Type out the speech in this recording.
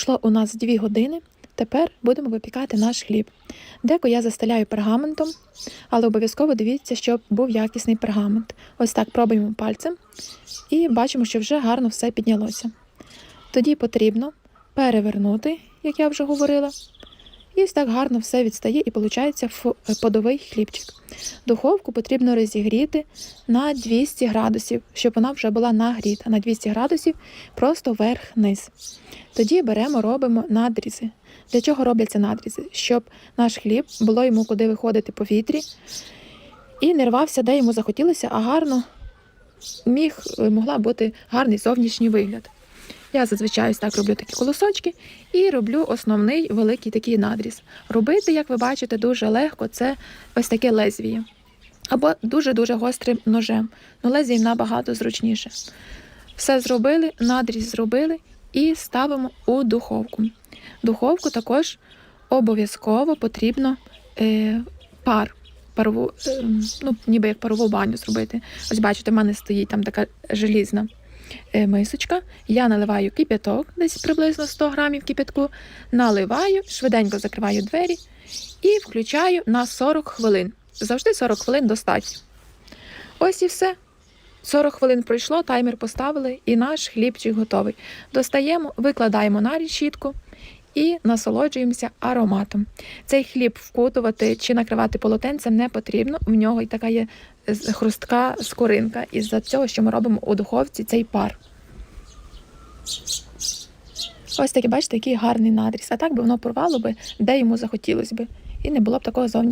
Пройшло у нас 2 години. Тепер будемо випікати наш хліб. Деко я застеляю пергаментом, але обов'язково дивіться, щоб був якісний пергамент. Ось так пробуємо пальцем і бачимо, що вже гарно все піднялося. Тоді потрібно перевернути, як я вже говорила. І ось так гарно все відстає і виходить подовий хлібчик. Духовку потрібно розігріти на 200 градусів, щоб вона вже була нагріта на 200 градусів, просто вверх-низ. Тоді беремо, робимо надрізи. Для чого робляться надрізи? Щоб наш хліб було йому куди виходити повітрі і не рвався, де йому захотілося, а гарно міг, могла бути гарний зовнішній вигляд. Я зазвичай ось так роблю такі колосочки і роблю основний великий такий надріз. Робити, як ви бачите, дуже легко це ось таке лезвіє. Або дуже-дуже гострим ножем. Ну, лезвієм набагато зручніше. Все зробили, надріз зробили і ставимо у духовку. Духовку також обов'язково потрібно е, пар. Парову, е, ну, ніби як парову баню зробити. Ось бачите, в мене стоїть там така желізна мисочка. Я наливаю кип'яток, десь приблизно 100 грамів кип'ятку, наливаю, швиденько закриваю двері і включаю на 40 хвилин. Завжди 40 хвилин достатньо. Ось і все. 40 хвилин пройшло, таймер поставили, і наш хлібчик готовий. Достаємо, викладаємо на решітку і насолоджуємося ароматом. Цей хліб вкутувати чи накривати полотенцем не потрібно. В нього і така є хрустка скоринка, із-за цього, що ми робимо у духовці цей пар. Ось такий, бачите, який гарний надріз. А так би воно порвало би, де йому захотілося би. І не було б такого зовнішнього.